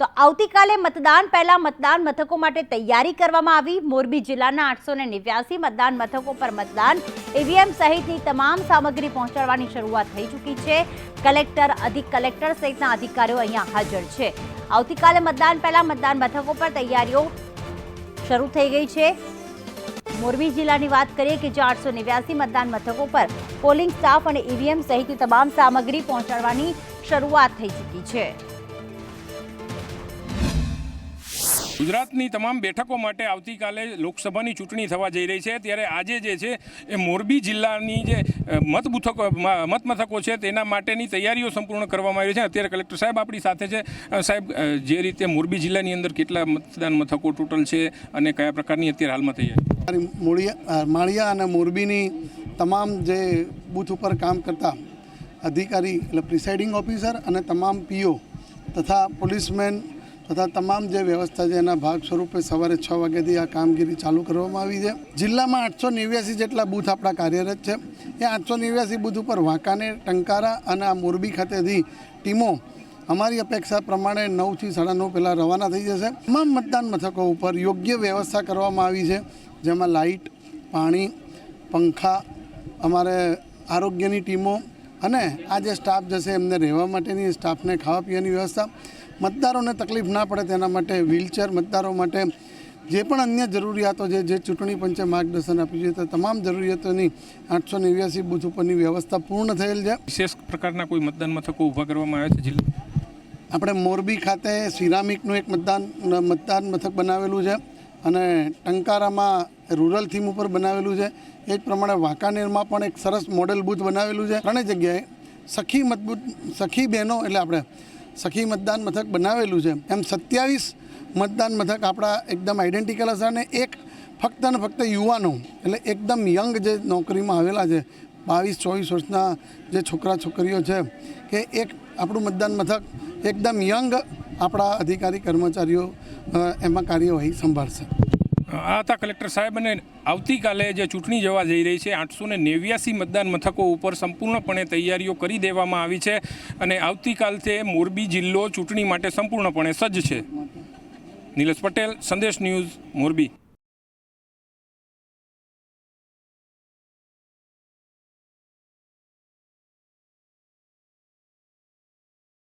તો આવતીકાલે મતદાન પહેલા મતદાન મથકો માટે તૈયારી કરવામાં આવી. મોરબી જિલ્લાના આઠસો નેવ્યાસી મતદાન મથકો પર મતદાન. ઈવીએમ સહિતની તમામ સામગ્રી પહોંચાડવાની શરૂઆત થઈ ચૂકી છે. કલેક્ટર, અધિક કલેક્ટર સહિતના અધિકારીઓ અહીંયા હાજર છે. આવતીકાલે મતદાન પહેલા મતદાન મથકો પર તૈયારીઓ શરૂ થઈ ગઈ છે. મોરબી જિલ્લાની વાત કરીએ કે જ્યાં આઠસો નેવ્યાસી મતદાન મથકો પર પોલિંગ સ્ટાફ અને ઈવીએમ સહિતની તમામ સામગ્રી પહોંચાડવાની શરૂઆત થઈ ચૂકી છે. ગુજરાતની તમામ બેઠકો માટે આવતીકાલે લોકસભાની ચૂંટણી થવા જઈ રહી છે. ત્યારે આજે જે છે એ મોરબી જિલ્લાની જે મતબુથકો મત બુથકો મ- મત મથકો છે તેના માટેની તૈયારીઓ સંપૂર્ણ કરવામાં આવી છે. અત્યારે કલેક્ટર સાહેબ આપણી સાથે છે. સાહેબ જે રીતે મોરબી જિલ્લાની અંદર કેટલા મતદાન મથકો ટોટલ છે અને કયા પ્રકારની અત્યારે હાલમાં તૈયારી? મૂળિયા માળિયા અને મોરબીની તમામ જે બૂથ ઉપર કામ કરતા અધિકારી, એટલે પ્રિસાઇડિંગ ઓફિસર અને તમામ પીઓ તથા પોલીસમેન તથા તમામ જે વ્યવસ્થા છે એના ભાગ સ્વરૂપે સવારે છ વાગ્યાથી આ કામગીરી ચાલુ કરવામાં આવી છે. જિલ્લામાં આઠસો નેવ્યાસી જેટલા બૂથ આપણા કાર્યરત છે. એ આઠસો નેવ્યાસી બૂથ ઉપર વાંકાનેર, ટંકારા અને આ મોરબી ખાતેથી ટીમો અમારી અપેક્ષા પ્રમાણે નવથી સાડા નવ પહેલાં રવાના થઈ જશે. તમામ મતદાન મથકો ઉપર યોગ્ય વ્યવસ્થા કરવામાં આવી છે. જેમાં લાઇટ, પાણી, પંખા, અમારે આરોગ્યની ટીમો અને આ જે સ્ટાફ જશે એમને રહેવા માટેની, સ્ટાફને ખાવા પીવાની વ્યવસ્થા મતદારોને તકલીફ ના પડે તેના માટે વ્હીલચેર મતદારો માટે જે પણ અન્ય જરૂરિયાતો છે જે ચૂંટણી પંચે માર્ગદર્શન આપ્યું છે તે તમામ જરૂરિયાતોની આઠસો નેવ્યાસી બૂથ ઉપરની વ્યવસ્થા પૂર્ણ થયેલ છે. વિશેષ પ્રકારના કોઈ મતદાન મથકો ઊભા કરવામાં આવ્યા છે જિલ્લા? આપણે મોરબી ખાતે સિરામિકનું એક મતદાન મતદાન મથક બનાવેલું છે અને ટંકારામાં રૂરલ થીમ ઉપર બનાવેલું છે. એ જ પ્રમાણે વાંકાનેરમાં પણ એક સરસ મોડેલ બૂથ બનાવેલું છે. ત્રણેય જગ્યાએ સખી મતબૂત સખી બહેનો એટલે આપણે સખી મતદાન મથક બનાવેલું છે. એમ સત્યાવીસ મતદાન મથક આપણા એકદમ આઈડેન્ટિકલ હશે અને એક ફક્ત ને ફક્ત યુવાનો, એટલે એકદમ યંગ જે નોકરીમાં આવેલા છે, બાવીસ, ચોવીસ વર્ષના જે છોકરા છોકરીઓ છે, કે એક આપણું મતદાન મથક એકદમ યંગ આપણા અધિકારી કર્મચારીઓ એમાં કાર્યવાહી સંભાળશે. આ હતા કલેક્ટર સાહેબ અને આવતીકાલે જે ચૂંટણી જવા જઈ રહી છે, આઠસો ને નેવ્યાસી મતદાન મથકો ઉપર સંપૂર્ણપણે તૈયારીઓ કરી દેવામાં આવી છે અને આવતીકાલથી મોરબી જિલ્લો ચૂંટણી માટે સંપૂર્ણપણે સજ્જ છે. નિલેશ પટેલ, સંદેશ ન્યૂઝ, મોરબી.